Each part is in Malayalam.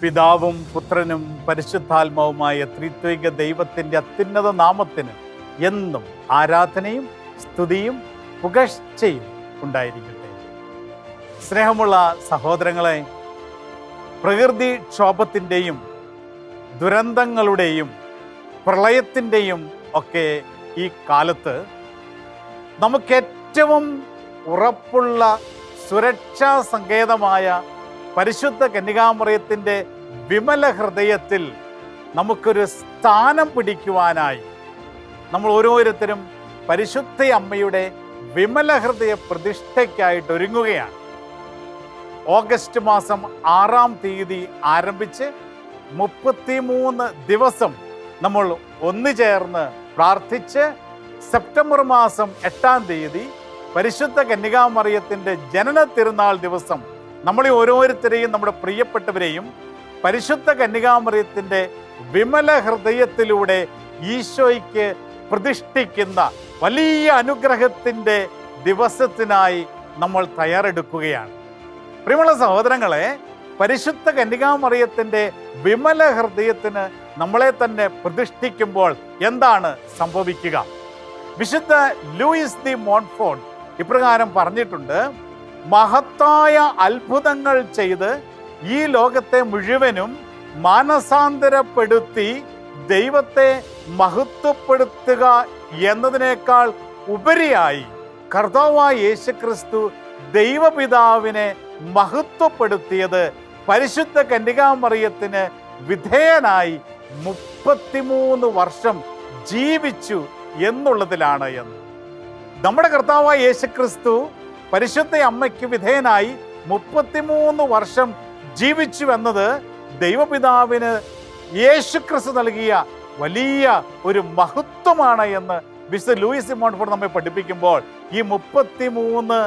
പിതാവും പുത്രനും പരിശുദ്ധാത്മാവുമായ ത്രിത്വിക ദൈവത്തിന്റെ അത്യുന്നത നാമത്തിന് എന്നും ആരാധനയും സ്തുതിയും പുകഴ്ചയും ഉണ്ടായിരിക്കട്ടെ. സ്നേഹമുള്ള സഹോദരങ്ങളെ പ്രകൃതി ക്ഷോഭത്തിന്റെയും ദുരന്തങ്ങളുടെയും പ്രളയത്തിന്റെയും ഒക്കെ ഈ കാലത്ത് നമുക്കേറ്റവും ഉറപ്പുള്ള സുരക്ഷാ സങ്കേതമായ പരിശുദ്ധ കന്യകാമറിയത്തിന്റെ വിമല ഹൃദയത്തിൽ നമുക്കൊരു സ്ഥാനം പിടിക്കുവാനായി. നമ്മൾ ഓരോരുത്തരും പരിശുദ്ധ അമ്മയുടെ വിമല ഹൃദയ പ്രതിഷ്ഠയ്ക്കായിട്ട് ഒരുങ്ങുകയാണ്. ഓഗസ്റ്റ് മാസം ആറാം തീയതി ആരംഭിച്ച് മുപ്പത്തിമൂന്ന് ദിവസം നമ്മൾ ഒന്നു ചേർന്ന് പ്രാർത്ഥിച്ച് സെപ്റ്റംബർ മാസം എട്ടാം തീയതി പരിശുദ്ധ കന്യകാമറിയത്തിന്റെ ജനന തിരുനാൾ ദിവസം നമ്മളെ ഓരോരുത്തരെയും നമ്മുടെ പ്രിയപ്പെട്ടവരെയും പരിശുദ്ധ കന്യകാമറിയത്തിന്റെ വിമല ഹൃദയത്തിലൂടെ ഈശോയ്ക്ക് പ്രതിഷ്ഠിക്കുന്ന വലിയ അനുഗ്രഹത്തിന്റെ ദിവസത്തിനായി നമ്മൾ തയ്യാറെടുക്കുകയാണ്. പ്രിയമുള്ള സഹോദരങ്ങളെ പരിശുദ്ധ കന്യകാമറിയത്തിന്റെ വിമല ഹൃദയത്തിന് നമ്മളെ തന്നെ പ്രതിഷ്ഠിക്കുമ്പോൾ എന്താണ് സംഭവിക്കുക? വിശുദ്ധ ലൂയിസ് ദി മോൺഫോൺ ഇപ്രകാരം പറഞ്ഞിട്ടുണ്ട് മഹത്തായ അത്ഭുതങ്ങൾ ചെയ്ത് ഈ ലോകത്തെ മുഴുവനും മാനസാന്തരപ്പെടുത്തി ദൈവത്തെ മഹത്വപ്പെടുത്തുക എന്നതിനേക്കാൾ ഉപരിയായി കർത്താവായ യേശുക്രിസ്തു ദൈവപിതാവിനെ മഹത്വപ്പെടുത്തിയത് പരിശുദ്ധ കന്യകാമറിയത്തിന് വിധേയനായി മുപ്പത്തിമൂന്ന് വർഷം ജീവിച്ചു എന്നുള്ളതിലാണ് എന്ന്. നമ്മുടെ കർത്താവായ യേശുക്രിസ്തു പരിശുദ്ധ അമ്മയ്ക്ക് വിധേയനായി മുപ്പത്തിമൂന്ന് വർഷം ജീവിച്ചു എന്നത് ദൈവപിതാവിന് യേശുക്രിസ്തു നൽകിയ വലിയ ഒരു മഹത്വമാണ് എന്ന് വിശുദ്ധ ലൂയിസ് മോൺഫോർഡ് നമ്മെ പഠിപ്പിക്കുമ്പോൾ ഈ മുപ്പത്തിമൂന്ന്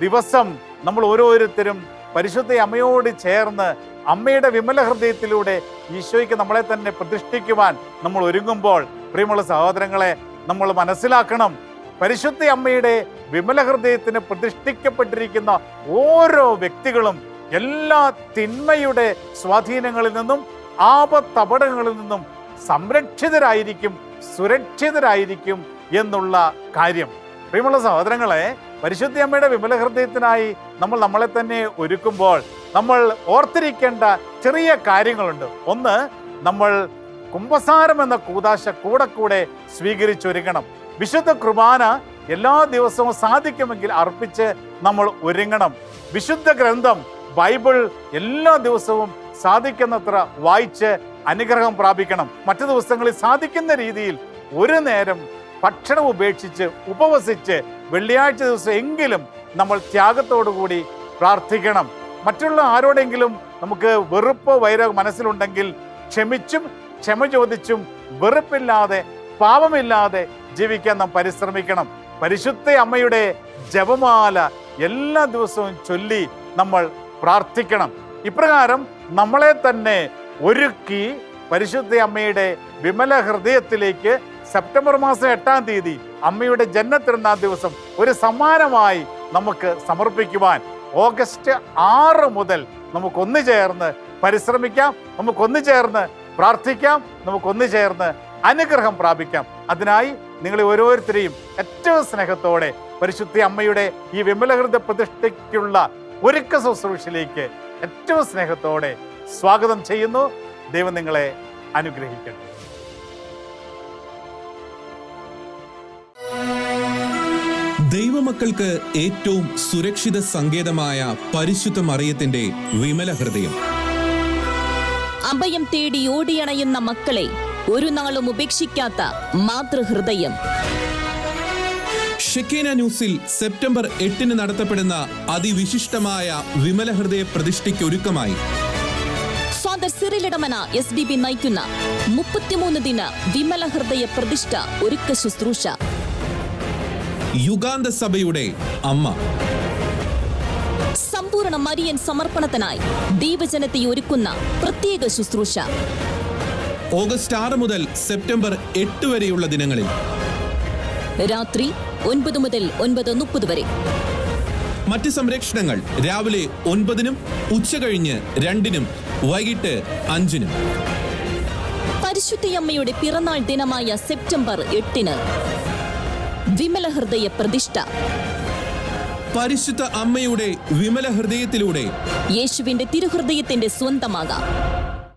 ദിവസം നമ്മൾ ഓരോരുത്തരും പരിശുദ്ധ അമ്മയോട് ചേർന്ന് അമ്മയുടെ വിമല ഹൃദയത്തിലൂടെ ഈശോയ്ക്ക് നമ്മളെ തന്നെ പ്രതിഷ്ഠിക്കുവാൻ നമ്മൾ ഒരുങ്ങുമ്പോൾ പ്രിയമുള്ള സഹോദരങ്ങളെ നമ്മൾ മനസ്സിലാക്കണം പരിശുദ്ധ അമ്മയുടെ വിമല ഹൃദയത്തിന് പ്രതിഷ്ഠിക്കപ്പെട്ടിരിക്കുന്ന ഓരോ വ്യക്തികളും എല്ലാ തിന്മയുടെ സ്വാധീനങ്ങളിൽ നിന്നും ആപത്തപടങ്ങളിൽ നിന്നും സംരക്ഷിതരായിരിക്കും സുരക്ഷിതരായിരിക്കും എന്നുള്ള കാര്യം. പ്രിയമുള്ള സഹോദരങ്ങളെ പരിശുദ്ധി അമ്മയുടെ വിമല ഹൃദയത്തിനായി നമ്മൾ നമ്മളെ തന്നെ ഒരുക്കുമ്പോൾ നമ്മൾ ഓർത്തിരിക്കേണ്ട ചെറിയ കാര്യങ്ങളുണ്ട്. ഒന്ന് നമ്മൾ കുംഭസാരം എന്ന കൂതാശ കൂടെ കൂടെ സ്വീകരിച്ചൊരുങ്ങണം. വിശുദ്ധ കുർബാന എല്ലാ ദിവസവും സാധിക്കുമെങ്കിൽ അർപ്പിച്ച് നമ്മൾ ഒരുങ്ങണം. വിശുദ്ധ ഗ്രന്ഥം ബൈബിൾ എല്ലാ ദിവസവും സാധിക്കുന്നത്ര വായിച്ച് അനുഗ്രഹം പ്രാപിക്കണം. മറ്റു ദിവസങ്ങളിൽ സാധിക്കുന്ന രീതിയിൽ ഒരു നേരം ഭക്ഷണം ഉപേക്ഷിച്ച് ഉപവസിച്ച് വെള്ളിയാഴ്ച ദിവസം എങ്കിലും നമ്മൾ ത്യാഗത്തോടു കൂടി പ്രാർത്ഥിക്കണം. മറ്റുള്ള ആരോടെങ്കിലും നമുക്ക് വെറുപ്പോ വൈരോ മനസ്സിലുണ്ടെങ്കിൽ ക്ഷമിച്ചും ക്ഷമ ചോദിച്ചും വെറുപ്പില്ലാതെ പാപമില്ലാതെ ജീവിക്കാൻ നാം പരിശ്രമിക്കണം. പരിശുദ്ധ അമ്മയുടെ ജപമാല എല്ലാ ദിവസവും ചൊല്ലി നമ്മൾ പ്രാർത്ഥിക്കണം. ഇപ്രകാരം നമ്മളെ തന്നെ ഒരുക്കി പരിശുദ്ധ അമ്മയുടെ വിമല ഹൃദയത്തിലേക്ക് സെപ്റ്റംബർ മാസം എട്ടാം തീയതി അമ്മയുടെ ജന്മത്തിരുന്നാം ദിവസം ഒരു സമ്മാനമായി നമുക്ക് സമർപ്പിക്കുവാൻ ഓഗസ്റ്റ് ആറ് മുതൽ നമുക്കൊന്നു ചേർന്ന് പരിശ്രമിക്കാം. നമുക്കൊന്നു ചേർന്ന് പ്രാർത്ഥിക്കാം. നമുക്കൊന്നു ചേർന്ന് അനുഗ്രഹം പ്രാപിക്കാം. അതിനായി നിങ്ങളെ ഓരോരുത്തരെയും ഏറ്റവും സ്നേഹത്തോടെ പരിശുദ്ധ അമ്മയുടെ ഈ വിമലഹൃദയ പ്രതിഷ്ഠയ്ക്കുള്ള ഒരുക്ക ശുശ്രൂഷയിലേക്ക് ഏറ്റവും സ്നേഹത്തോടെ സ്വാഗതം ചെയ്യുന്നു. ദൈവം നിങ്ങളെ അനുഗ്രഹിക്കട്ടെ. ദൈവമക്കൾക്ക് ഏറ്റവും സുരക്ഷിത സങ്കേതമായ പരിശുദ്ധ മറിയത്തിന്റെ വിമല ഹൃദയം. അഭയം തേടി ഓടിയണയുന്ന മക്കളെ ഒരു നാളും ഉപേക്ഷിക്കാത്ത മാതൃഹൃദയം. ഷെക്കേന ന്യൂസിൽ സെപ്റ്റംബർ എട്ടിന് നടത്തപ്പെടുന്ന അതിവിശിഷ്ടമായ വിമല ഹൃദയ പ്രതിഷ്ഠയ്ക്ക് ഒരുക്കമായി father Cyril Edamana S D B നയിക്കുന്ന മുപ്പത്തിമൂന്ന് ദിന വിമല ഹൃദയ പ്രതിഷ്ഠ ഒരുക്ക ശുശ്രൂഷ. യുഗാന്ത സഭയുടെ അമ്മ. സമ്പൂർണ മരിയൻ സമർപ്പണത്തിനായി ദൈവജനത്തെ ഒരുക്കുന്ന പ്രത്യേക ശുശ്രൂഷ. ഓഗസ്റ്റ് ആറ് മുതൽ സെപ്റ്റംബർ എട്ട് വരെയുള്ള ദിനങ്ങളിൽ. രാത്രി ഒൻപത് മുതൽ ഒൻപത് മുപ്പത് വരെ. മറ്റ് സംരക്ഷണങ്ങൾ രാവിലെ ഒൻപതിനും ഉച്ചകഴിഞ്ഞ് രണ്ടിനും വൈകിട്ട് അഞ്ചിനും. പരിശുദ്ധയമ്മയുടെ പിറന്നാൾ ദിനമായ സെപ്റ്റംബർ എട്ടിന് വിമല ഹൃദയ പ്രതിഷ്ഠ. പരിശുദ്ധ അമ്മയുടെ വിമല ഹൃദയത്തിലൂടെ യേശുവിന്റെ തിരുഹൃദയത്തിന്റെ സ്വന്തമാകാം.